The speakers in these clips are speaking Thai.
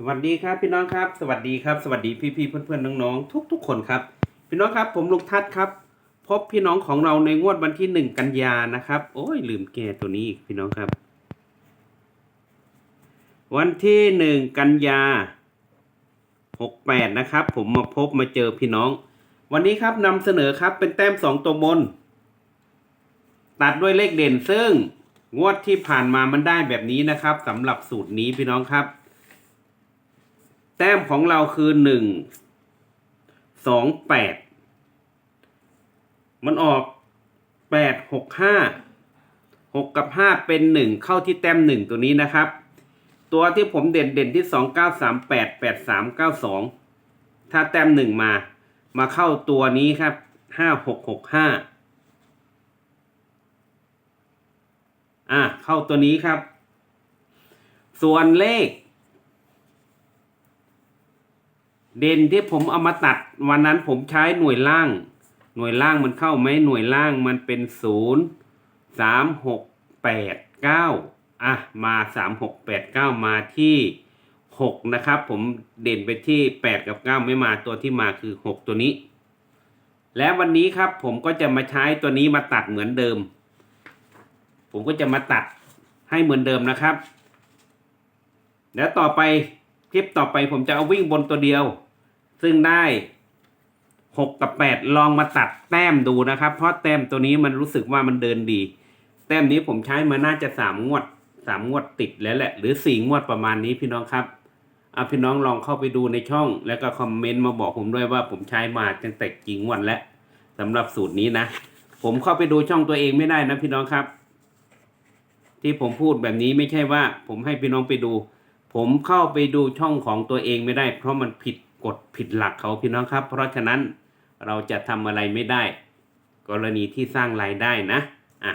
สวัสดีครับพี่น้องครับสวัสดีครับสวัสดีพี่พี่ๆเพื่อนเพื่อนๆน้องๆทุกทุกๆคนครับ พี่น้องครับผมลุงทัศน์ครับ พบพี่น้องของเราในงวดวันที่หนึ่งกันยานะครับ โอ้ยลืมแก้ตัวนี้อีกพี่น้องครับ วันที่หนึ่งกันยาหกแปดนะครับ ผมมาพบมาเจอพี่น้อง วันนี้ครับนำเสนอครับเป็นแต้มสองตัวบน ตัดด้วยเลขเด่นซึ่งงวดที่ผ่านมามันได้แบบนี้นะครับสำหรับสูตรนี้พี่น้องครับ แต้มของเราคือหนึ่งสองแปดมันออกแปดหกห้าหกกับห้าเป็นหนึ่งเข้าที่แต้มหนึ่งตัวนี้นะครับ ตัวที่ผมเด่นเด่นที่สองเก้าสามแปดแปดสามเก้าสองถ้าแต้มหนึ่งมา มาเข้าตัวนี้ครับห้าหกหกห้าอะเข้าตัวนี้ครับ ส่วนเลข เด่นที่ผมเอามาตัดวันนั้นผมใช้หน่วยล่าง หน่วยล่างมันเข้าไหมหน่วยล่างมันเป็นศูนย์สามหกแปดเก้าอะมาสามหกแปดเก้ามาที่หกนะครับ ผมเด่นไปที่แปดกับเก้าไม่มาตัวที่มาคือหกตัวนี้ และวันนี้ครับผมก็จะมาใช้ตัวนี้มาตัดเหมือนเดิม ผมก็จะมาตัดให้เหมือนเดิมนะครับ แล้วต่อไปคลิปต่อไปผมจะเอาวิ่งบนตัวเดียว ซึ่งได้หกกับแปดลองมาตัดแต้มดูนะครับ เพราะแต้มตัวนี้มันรู้สึกว่ามันเดินดี แต้มนี้ผมใช้มาน่าจะสามงวดสามงวดติดแล้วแหละ หรือสี่งวดประมาณนี้พี่น้องครับเอาพี่น้องลองเข้าไปดูในช่อง แล้วก็คอมเมนต์มาบอกผมด้วยว่าผมใช้มาตั้งแต่กี่งวดแล้วสำหรับสูตรนี้นะ ผมเข้าไปดูช่องตัวเองไม่ได้นะพี่น้องครับ ที่ผมพูดแบบนี้ไม่ใช่ว่า ผมให้พี่น้องไปดู ผมเข้าไปดูช่องของตัวเองไม่ได้ เพราะมันผิด กฎผิดหลักเขาพี่น้องครับ เพราะฉะนั้นเราจะทำอะไรไม่ได้ กรณีที่สร้างรายได้นะอะ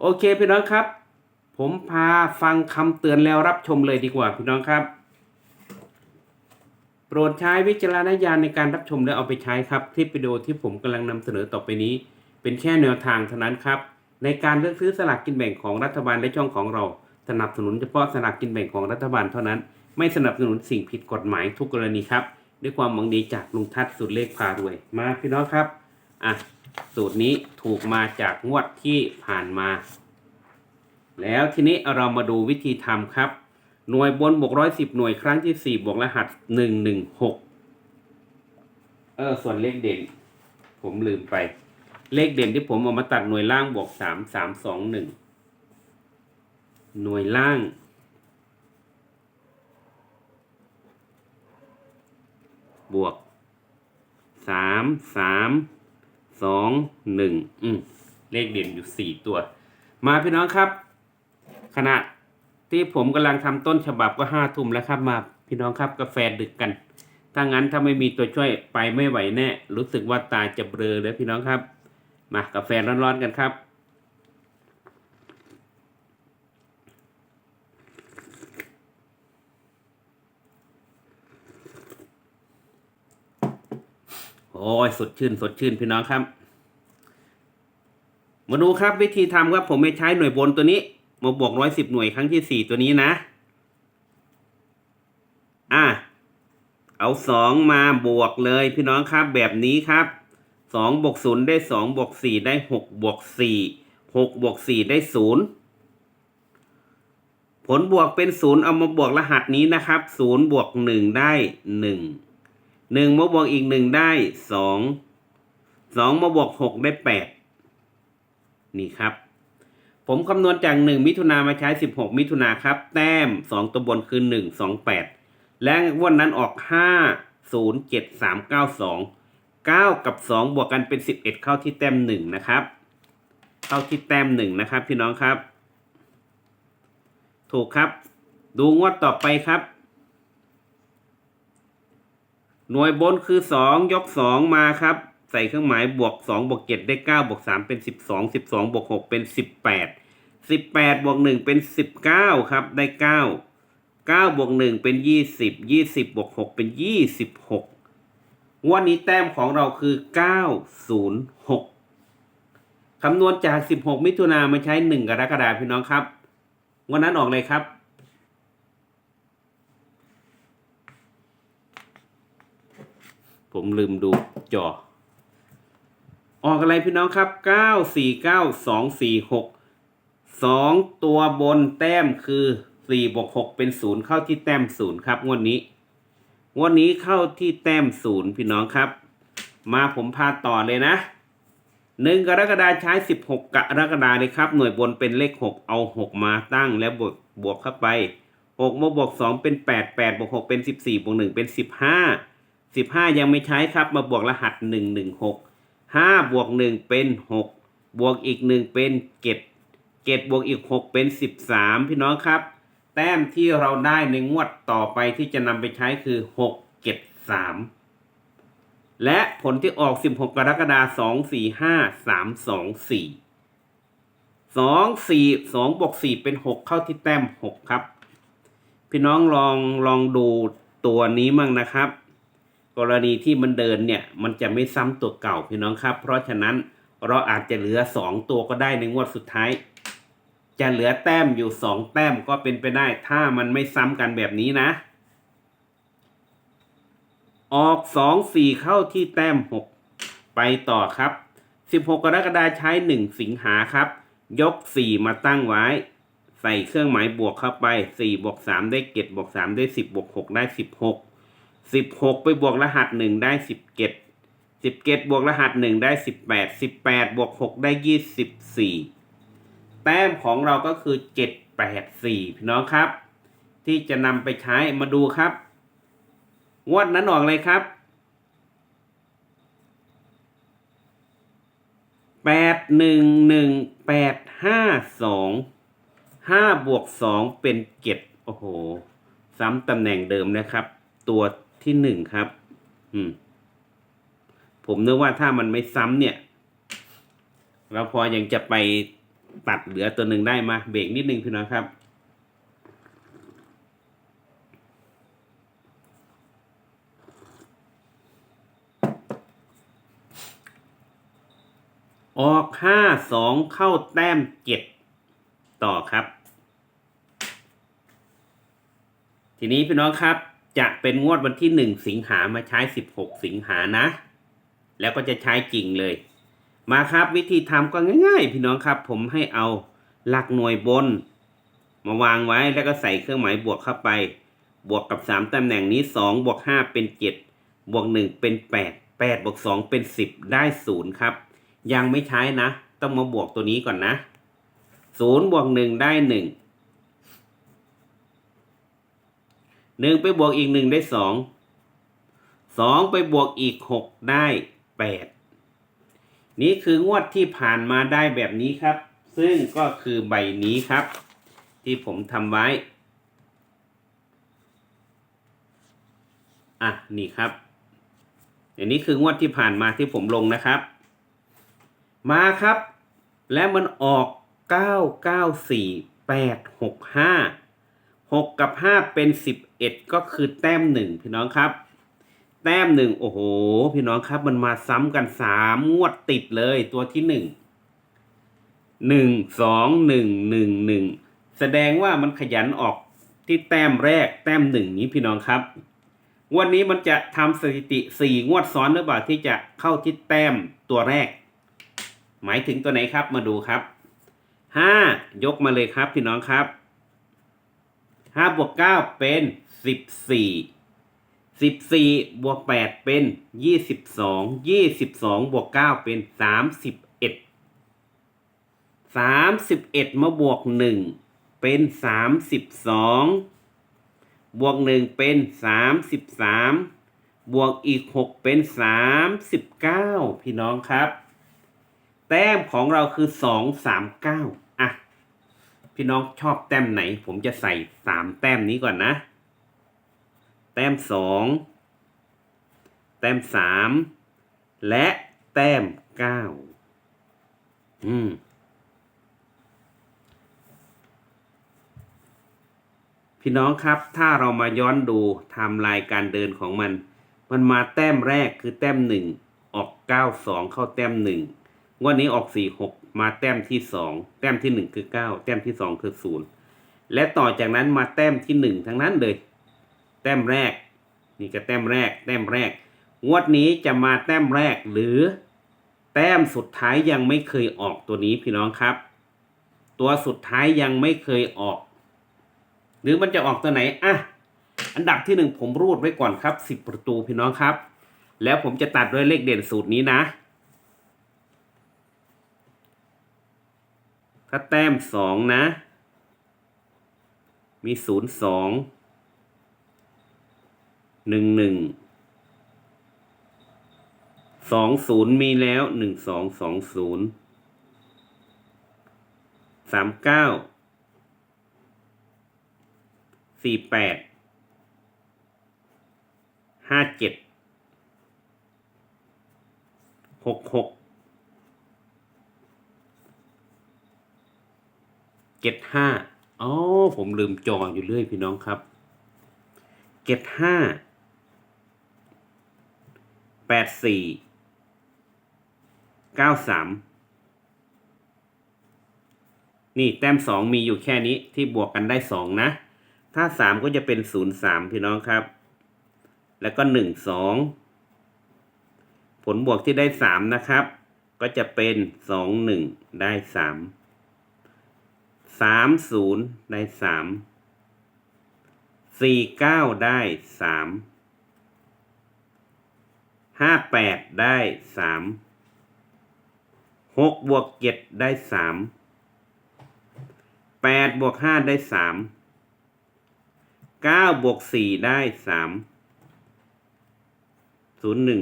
โอเคพี่น้องครับ ผมพาฟังคำเตือนแล้วรับชมเลยดีกว่าพี่น้องครับ โปรดใช้วิจารณญาณในการรับชมและเอาไปใช้ครับ คลิปวิดีโอที่ผมกำลังนำเสนอต่อไปนี้ เป็นแค่แนวทางเท่านั้นครับ ในการเลือกซื้อสลากกินแบ่งของรัฐบาลและช่องของเรา สนับสนุนเฉพาะสลากกินแบ่งของรัฐบาลเท่านั้น ไม่สนับสนุนสิ่งผิดกฎหมายทุกกรณีครับ ด้วยความหวังดีจากลุงทัศน์สุดเลขพารวย มาพี่น้องครับ อะ สูตรนี้ถูกมาจากงวดที่ผ่านมา แล้วทีนี้เรามาดูวิธีทำครับ หน่วยบนบวกร้อยสิบหน่วยครั้งที่สี่บวกรหัสหนึ่งหนึ่งหกเออส่วนเลขเด่น ผมลืมไป เลขเด่นที่ผมเอามาตัดหน่วยล่างบวกสามสามสองหนึ่งหน่วยล่าง บวกสามสามสองหนึ่งอืมเลขเด่นอยู่สี่ตัว มาพี่น้องครับ ขณะที่ผมกำลังทำต้นฉบับก็ห้าทุ่มแล้วครับ มาพี่น้องครับกาแฟดึกกัน ถ้างั้นถ้าไม่มีตัวช่วยไปไม่ไหวแน่ รู้สึกว่าตาจะเบลอเลยพี่น้องครับ มากาแฟร้อนๆกันครับ อ้ยสดชื่น สดชื่นพี่น้องครับ มาดูครับวิธีทำครับผมไม่ใช้หน่วยบนตัวนี้ มาบวกร้อยสิบหน่วยครั้งที่สี่ตัวนี้นะ อะเอาสองมาบวกเลยพี่น้องครับแบบนี้ครับสองบวกศูนย์ได้สองบวกสี่ได้หกบวกสี่หกบวกสี่ได้ศูนย์ผลบวกเป็นศูนย์เอามาบวกรหัสนี้นะครับศูนย์บวกหนึ่งได้หนึ่ง หนึ่งมาบวกอีกหนึ่งได้สองสองมาบวกหกได้แปดนี่ครับ ผมคำนวณจากหนึ่งมิถุนามาใช้สิบหกมิถุนาครับ แต้มสองตัวบนคือหนึ่งสองแปดและวันนั้นออกห้าศูนย์เจ็ดสามเก้าสองเก้ากับสองบวกกันเป็นสิบเอ็ดเข้าที่แต้มหนึ่งนะครับ เข้าที่แต้มหนึ่งนะครับ พี่น้องครับ ถูกครับ ดูงวดต่อไปครับ หน่วยบนคือสองยกสองมาครับ ใส่เครื่องหมายบวกสองบวกเจ็ดได้เก้าบวกสามเป็นสิบสองสิบสองบวกหกเป็นสิบแปดสิบแปดบวกหนึ่งเป็นสิบเก้าครับ ได้เก้าเก้าบวกหนึ่งเป็นยี่สิบยี่สิบบวกหกเป็นยี่สิบหกวันนี้แต้มของเราคือเก้าศูนย์หกคำนวณจากสิบหกมิถุนามาใช้หนึ่งกรกฎาคมพี่น้องครับ วันนั้นออกเลยครับ ผมลืมดูจอ ออกอะไรพี่น้องครับเก้าสี่เก้าสองสี่หกสองตัวบนแต้มคือสี่บวกหกเป็นศูนย์เข้าที่แต้มศูนย์ครับงวดนี้งวดนี้เข้าที่แต้มศูนย์พี่น้องครับ มาผมพาต่อเลยนะหนึ่งกรกฎาใช้สิบหกกรกฎาเลยครับ หน่วยบนเป็นเลขหกเอาหกมาตั้งแล้วบวกบวกเข้าไปหกมาบวกสองเป็นแปดแปดบวกหกเป็นสิบสี่บวกหนึ่งเป็นสิบห้า สิบห้ายังไม่ใช้ครับมาบวกรหัสหนึ่งหนึ่งหกห้าบวกหนึ่งเป็นหกบวกอีกหนึ่งเป็นเจ็ดเจ็ดบวกอีกหกเป็นสิบสามพี่น้องครับ แต้มที่เราได้ในงวดต่อไปที่จะนำไปใช้คือหกเจ็ดสามและผลที่ออก16กกรกฎาคม2 4 5 3 2 4 2 4 2บวก4เป็น6เข้าที่แต้ม6ครับ พี่น้องลองลองดูตัวนี้มั่งนะครับ กรณีที่มันเดินเนี่ยมันจะไม่ซ้ำตัวเก่าพี่น้องครับ เพราะฉะนั้นเราอาจจะเหลือ 2 ตัวก็ได้ในงวดสุดท้าย จะเหลือแต้มอยู่ 2 แต้มก็เป็นไปได้ ถ้ามันไม่ซ้ำกันแบบนี้นะ ออกสองสี่เข้าที่แต้มหกไปต่อครับสิบหกกรกฎาคมใช้หนึ่งสิงหาครับ ยกสี่มาตั้งไว้ ใส่เครื่องหมายบวกเข้าไปสี่บวกสามได้เจ็ดบวกสามได้สิบบวกหกได้สิบหก สิบหกไปบวกรหัสหนึ่งได้สิบเจ็ดสิบเจ็ดบวกรหัสหนึ่งได้สิบแปดสิบแปดบวกหกได้ยี่สิบสี่แต้มของเราก็คือเจ็ดแปดสี่พี่น้องครับ ที่จะนำไปใช้มาดูครับงวดนั้นออกเลยครับแปดหนึ่งหนึ่งแปดห้าสองห้าบวกสองเป็นเจ็ดโอ้โห ซ้ำตำแหน่งเดิมนะครับ ตัว ที่หนึ่งครับ อืม ผมนึกว่าถ้ามันไม่ซ้ำเนี่ย เราพอยังจะไปตัดเหลือตัวหนึ่งได้มาเบรกนิดนึงพี่น้องครับออกห้าสองเข้าแต้มเจ็ดต่อครับ ทีนี้พี่น้องครับ จะเป็นงวดวันที่หนึ่งสิงหามาใช้สิบหกสิงหานะ แล้วก็จะใช้จริงเลย มาครับวิธีทำก็ง่าย ๆ พี่น้องครับ ผมให้เอาหลักหน่วยบน มาวางไว้แล้วก็ใส่เครื่องหมายบวกเข้าไป บวกกับ 3ตำแหน่งนี้ 2 บวก 5 เป็น 7 บวก 1 เป็น 8 8 บวก 2 เป็น 10 ได้ 0 ครับ ยังไม่ใช้นะ ต้องมาบวกตัวนี้ก่อนนะ 0 บวก 1 ได้ 1 หนึ่งไปบวกอีกหนึ่งได้สองสองไปบวกอีกหกได้แปดนี่คืองวดที่ผ่านมาได้แบบนี้ครับ ซึ่งก็คือใบนี้ครับ ที่ผมทำไว้ อะ นี่ครับอันนี้คืองวดที่ผ่านมาที่ผมลงนะครับ มาครับ และมันออก 9 9 4 8 6 กับ 5 เป็น 11 ก็คือแต้มหนึ่งพี่น้องครับ แต้มหนึ่งโอ้โห พี่น้องครับ มันมาซ้ำกันสามงวดติดเลยตัวที่หนึ่งหนึ่งสองหนึ่งหนึ่งหนึ่งแสดงว่ามันขยันออกที่แต้มแรกแต้มหนึ่งนี้พี่น้องครับวดนี้มันจะทำสถิติสี่งวดซ้อนหรือเปล่าที่จะเข้าที่แต้มตัวแรก หมายถึงตัวไหนครับมาดูครับห้ายกมาเลยครับพี่น้องครับ ห้าบวกเก้าเป็นสิบสี่สิบสี่บวกแปดเป็นยี่สิบสองยี่สิบสองบวกเก้าเป็นสามสิบเอ็ดสามสิบเอ็ดมาบวกหนึ่งเป็นสามสิบสองบวกหนึ่งเป็นสามสิบสามบวกอีกหกเป็นสามสิบเก้าพี่น้องครับ แต้มของเราคือสองสามเก้า พี่น้องชอบแต้มไหน ผมจะใส่สามแต้มนี้ก่อนนะ แต้มสองแต้มสามและแต้มเก้าอืมพี่น้องครับ ถ้าเรามาย้อนดูไทม์ไลน์การเดินของมัน มันมาแต้มแรกคือแต้มหนึ่งออกเก้าสองเข้าแต้มหนึ่งงวดนี้ออกสี่หก มาแต้มที่สองแต้มที่หนึ่งคือเก้าแต้มที่สองคือศูนย์และต่อจากนั้นมาแต้มที่หนึ่งทั้งนั้นเลย แต้มแรก นี่ก็แต้มแรก แต้มแรก งวดนี้จะมาแต้มแรกหรือ แต้มสุดท้ายยังไม่เคยออกตัวนี้พี่น้องครับ ตัวสุดท้ายยังไม่เคยออก หรือมันจะออกตัวไหนอะอันดับที่หนึ่งผมรูดไว้ก่อนครับสิบประตูพี่น้องครับ แล้วผมจะตัดด้วยเลขเด่นสูตรนี้นะ ถ้าแต้มสองนะ มีศูนย์สองหนึ่งหนึ่งสองศูนย์มีแล้วหนึ่งสองสองศูนย์สามเก้าสี่แปดห้าเจ็ดหกหก เจ็ดห้าอ๋อผมลืมจออยู่เรื่อยพี่น้องครับเจ็ดห้าแปดสี่เก้าสามนี่แต้มสองมีอยู่แค่นี้ที่บวกกันได้สองนะ ถ้าสามก็จะเป็นศูนย์สามพี่น้องครับ แล้วก็หนึ่งสองผลบวกที่ได้สามนะครับ ก็จะเป็นสองหนึ่งได้สาม สามศูนย์ได้สามสี่เก้าได้สามห้าแปดได้สามหกบวกเจ็ดได้สามแปดบวกห้าได้สามเก้าบวกสี่ได้สามศูนย์หนึ่ง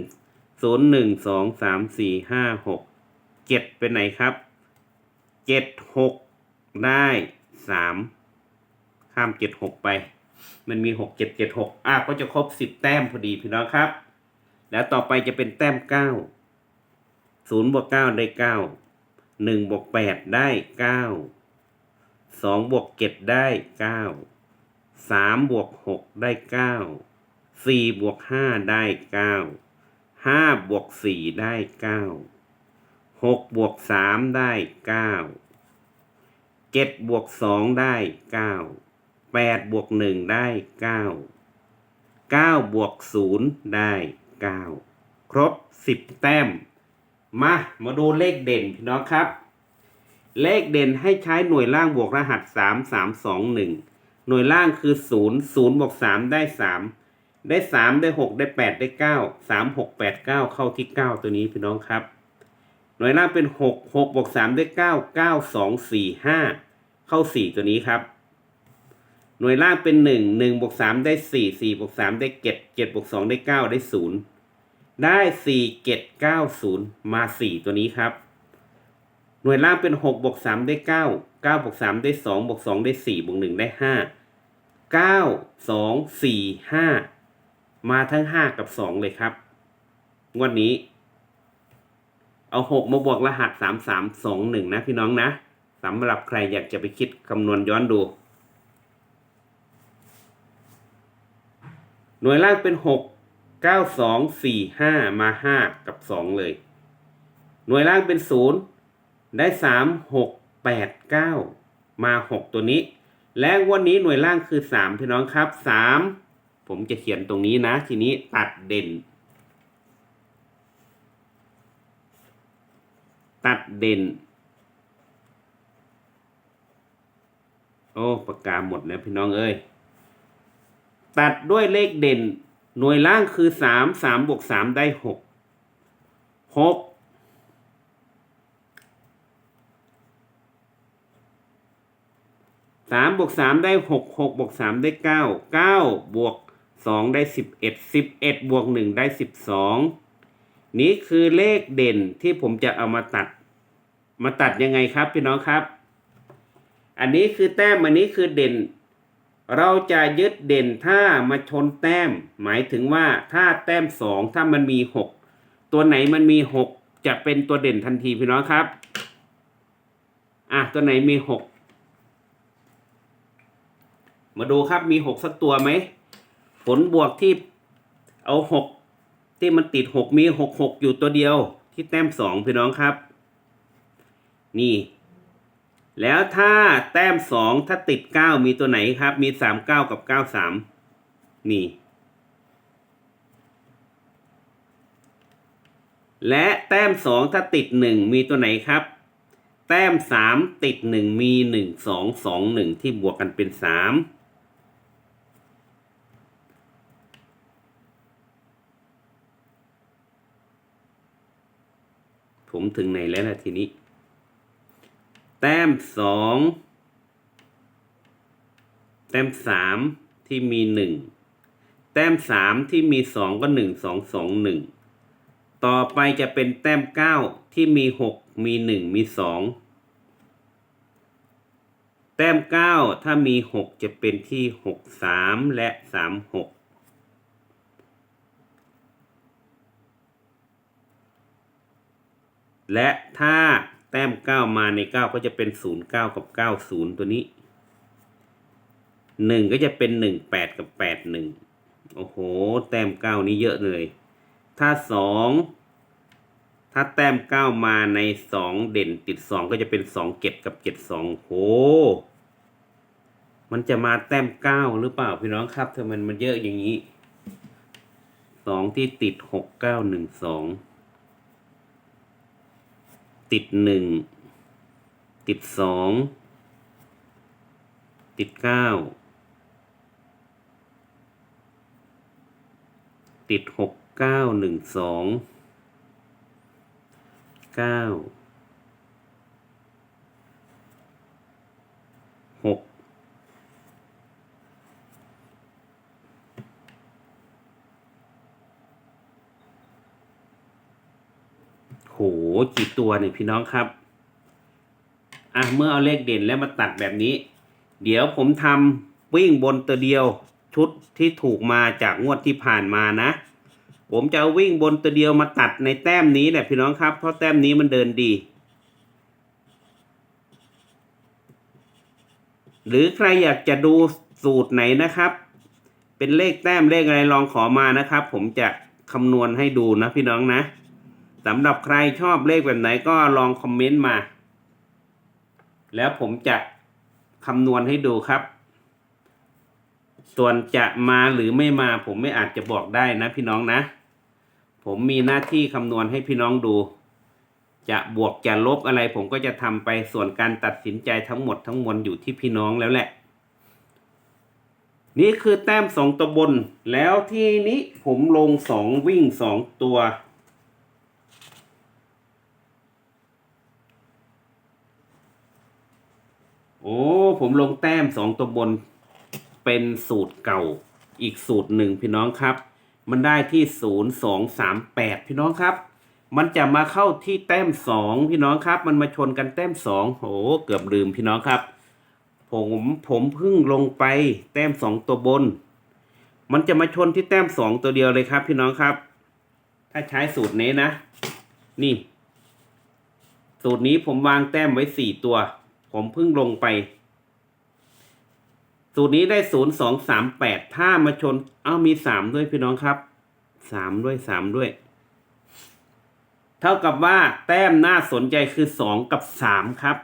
ศูนย์หนึ่งสองสามสี่ห้าหกเจ็ดเป็นไหนครับเจ็ดหก ได้สามข้ามเจ็ดหกไป มันมีหกเจ็ดเจ็ดหกอะก็จะครบสิบแต้มพอดีพี่น้องครับ แล้วต่อไปจะเป็นแต้มเก้าศูนย์บวกเก้าได้เก้าหนึ่งบวกแปดได้เก้าสองบวกเจ็ดได้เก้าสามบวกหกได้เก้าสี่บวกห้าได้เก้าห้าบวกสี่ได้เก้าหกบวกสามได้เก้า เจ็ดบวกสองได้เก้าแปดบวกหนึ่งได้เก้าเก้าบวกศูนย์ได้เก้าครบสิบแต้ม มา มาดูเลขเด่นพี่น้องครับ เลขเด่นให้ใช้หน่วยล่างบวกรหัสสามสามสองหนึ่งหน่วยล่างคือศูนย์ศูนย์บวกสามได้สามได้สามได้หกได้แปดได้เก้าสามหกแปดเก้าเข้าที่เก้าตัวนี้พี่น้องครับ น่วยล่างเป็นหกหกบวกสามได้เก้าเก้าสองสี่ห้าเข้าสี่ตัวนี้ครับ หน่วยล่างเป็นหนึ่งหนึ่งบวกสามได้สี่สี่บวกสามได้เจ็ดเจ็ดบวกสองได้เก้าได้ศูนย์ได้สี่เจ็ดเก้าศูนย์มาสี่ตัวนี้ครับ หน่วยล่างเป็นหกบวกสามได้เก้าเก้าบวกสามได้สองบวกสองได้สี่บวกหนึ่งได้ห้าเก้าสองสี่ห้ามาทั้งห้ากับสองเลยครับ งวดนี้ เอาหกมาบวกรหัสสามสามสองหนึ่งนะพี่น้องนะสำหรับใครอยากจะไปคิดคำนวณย้อนดู หน่วยล่างเป็นหกเก้าสองสี่ห้ามาห้ากับสองเลย หน่วยล่างเป็นศูนย์ได้สามหกแปดเก้ามาหกตัวนี้ และวันนี้หน่วยล่างคือสามพี่น้องครับสามผมจะเขียนตรงนี้นะ ทีนี้ตัดเด่น ตัดเด่น โอ้ปากกาหมดแล้วพี่น้องเอ้ย ตัดด้วยเลขเด่น หน่วยล่างคือสามสามบวกสามได้หกหกสามบวกสามได้หกหกบวกสามได้เก้าเก้าบวกสองได้สิบเอ็ดสิบเอ็ดบวกหนึ่งได้สิบสอง นี้คือเลขเด่นที่ผมจะเอามาตัด มาตัดยังไงครับพี่น้องครับ อันนี้คือแต้มอันนี้คือเด่น เราจะยึดเด่นถ้ามาชนแต้ม หมายถึงว่าถ้าแต้มสองถ้ามันมีหกตัวไหนมันมีหกจะเป็นตัวเด่นทันทีพี่น้องครับอะตัวไหนมีหกมาดูครับมีหกสักตัวไหมผลบวกที่เอาหก ที่มันติดหกมีหกหกอยู่ตัวเดียวที่แต้มสองพี่น้องครับ นี่ แล้วถ้าแต้มสองถ้าติดเก้ามีตัวไหนครับ มีสามเก้ากับเก้าสามนี่ และแต้มสองถ้าติดหนึ่งมีตัวไหนครับ แต้มสามติดหนึ่งมีหนึ่งสองสองหนึ่งที่บวกกันเป็นสาม ผมถึงไหนแล้วล่ะทีนี้ แต้มสองแต้มสามที่มีหนึ่งแต้มสามที่มีสองก็หนึ่งสองสองหนึ่งต่อไปจะเป็นแต้มเก้าที่มีหกมีหนึ่งมีสองแต้มเก้าถ้ามีหกจะเป็นที่หกสามและสามหก และถ้าแต้มเก้ามาในเก้าก็จะเป็นศูนย์เก้ากับเก้าศูนย์ตัวนี้หนึ่งก็จะเป็นหนึ่งแปดกับแปดหนึ่งโอ้โห แต้มเก้านี้เยอะเลย ถ้าสองถ้าแต้มเก้ามาในสองเด่นติดสองก็จะเป็นสองเจ็ดกับเจ็ดสองโห มันจะมาแต้มเก้าหรือเปล่าพี่น้องครับทำไมมันเยอะอย่างนี้สองที่ติดหกเก้าหนึ่งสอง ติดหนึ่งติดสองติดเก้าติดหกเก้าหนึ่งสองเก้า กี่ตัวเนี่ยพี่น้องครับ อะ เมื่อเอาเลขเด่นแล้วมาตัดแบบนี้ เดี๋ยวผมทำวิ่งบนตัวเดียวชุดที่ถูกมาจากงวดที่ผ่านมานะ ผมจะวิ่งบนตัวเดียวมาตัดในแต้มนี้แหละพี่น้องครับ เพราะแต้มนี้มันเดินดี หรือใครอยากจะดูสูตรไหนนะครับ เป็นเลขแต้มเลขอะไรลองขอมานะครับ ผมจะคำนวณให้ดูนะพี่น้องนะ สำหรับใครชอบเลขแบบไหนก็ลองคอมเมนต์มา แล้วผมจะคำนวณให้ดูครับ ส่วนจะมาหรือไม่มาผมไม่อาจจะบอกได้นะพี่น้องนะ ผมมีหน้าที่คำนวณให้พี่น้องดู จะบวกจะลบอะไรผมก็จะทำไปส่วนการตัดสินใจทั้งหมดทั้งมวลอยู่ที่พี่น้องแล้วแหละ นี่คือแต้มสองตัวบน แล้วที่นี้ผมลงสองวิ่งสองตัว โอ้ ผมลงแต้มสองตัวบนเป็นสูตรเก่าอีกสูตรหนึ่งพี่น้องครับ มันได้ที่ศูนย์สองสามแปดพี่น้องครับ มันจะมาเข้าที่แต้มสองพี่น้องครับ มันมาชนกันแต้มสองโอ้เกือบลืมพี่น้องครับ ผมผมเพิ่งลงไปแต้มสองตัวบน มันจะมาชนที่แต้มสองตัวเดียวเลยครับ พี่น้องครับ ถ้าใช้สูตรนี้นะ นี่ สูตรนี้ผมวางแต้มไว้สี่ตัว ผมเพิ่งลงไป สูตรนี้ได้ศูนย์สองสามแปดถ้ามาชน เอามีสามด้วยพี่น้องครับสามด้วยสามด้วย เท่ากับว่าแต้มน่าสนใจคือสองกับสามครับ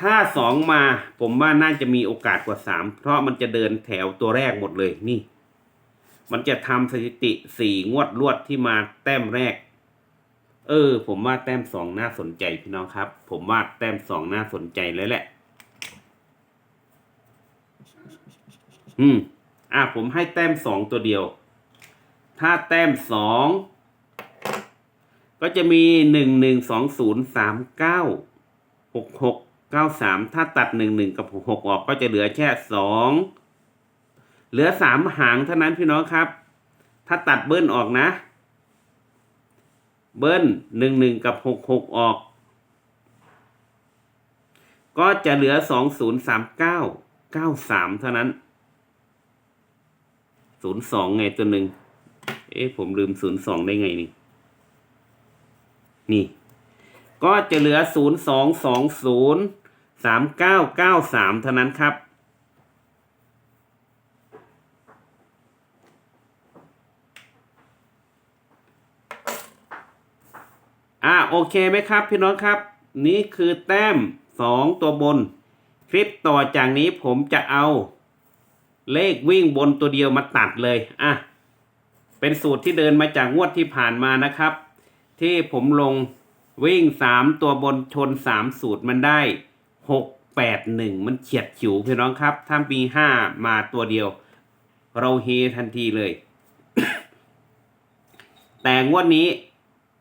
ถ้าสองมาผมว่าน่าจะมีโอกาสกว่าสามเพราะมันจะเดินแถวตัวแรกหมดเลยนี่ มันจะทำสถิติสี่งวดรวดที่มาแต้มแรก เออ ผมว่าแต้มสองน่าสนใจพี่น้องครับ ผมว่าแต้มสองน่าสนใจเลยแหละ อืม อะผมให้แต้มสองตัวเดียว ถ้าแต้มสองก็จะมีหนึ่งหนึ่งสองศูนย์สามเก้าหกหกเก้าสามถ้าตัดหนึ่งหนึ่งกับหกหกออกก็จะเหลือแค่สองเหลือสามหางเท่านั้นพี่น้องครับ ถ้าตัดเบิ้ลออกนะ เบิ้ลหนึ่งหนึ่งกับหกหกออก ก็จะเหลือสองศูนย์สามเก้าเก้าสามเท่านั้นศูนย์สองไงตัวหนึ่งเอ๊ะผมลืมศูนย์สองได้ไงนี่ นี่ ก็จะเหลือศูนย์สองสองศูนย์สามเก้าเก้าสามเท่านั้นครับ โอเคไหมครับพี่น้องครับ นี่คือแต้มสองตัวบน คลิปต่อจากนี้ผมจะเอา เลขวิ่งบนตัวเดียวมาตัดเลยอะเป็นสูตรที่เดินมาจากงวดที่ผ่านมานะครับ ที่ผมลงวิ่งสามตัวบนชนสามสูตรมันได้หกแปดหนึ่งมันเฉียดฉิวพี่น้องครับ ถ้ามีห้ามาตัวเดียว เราเฮทันทีเลย แต่งวดนี้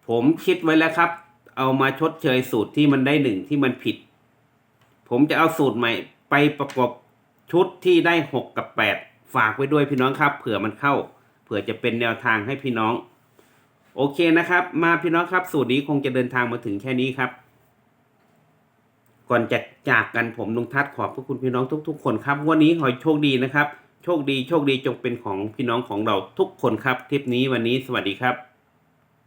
ผมคิดไว้แล้วครับ เอามาชดเชยสูตรที่มันได้หนึ่งที่มันผิด ผมจะเอาสูตรใหม่ ไปประกบชุดที่ได้หกกับแปดฝากไว้ด้วยพี่น้องครับ เผื่อมันเข้า เผื่อจะเป็นแนวทางให้พี่น้อง โอเคนะครับ มาพี่น้องครับ สูตรนี้คงจะเดินทางมาถึงแค่นี้ครับ ก่อนจะจากกันผมลุงทัศขอบพระคุณพี่น้องทุก ๆ คนครับ วันนี้ขอโชคดีนะครับ โชคดีโชคดีจงเป็นของพี่น้องของเราทุกคนครับทริปนี้วันนี้สวัสดีครับ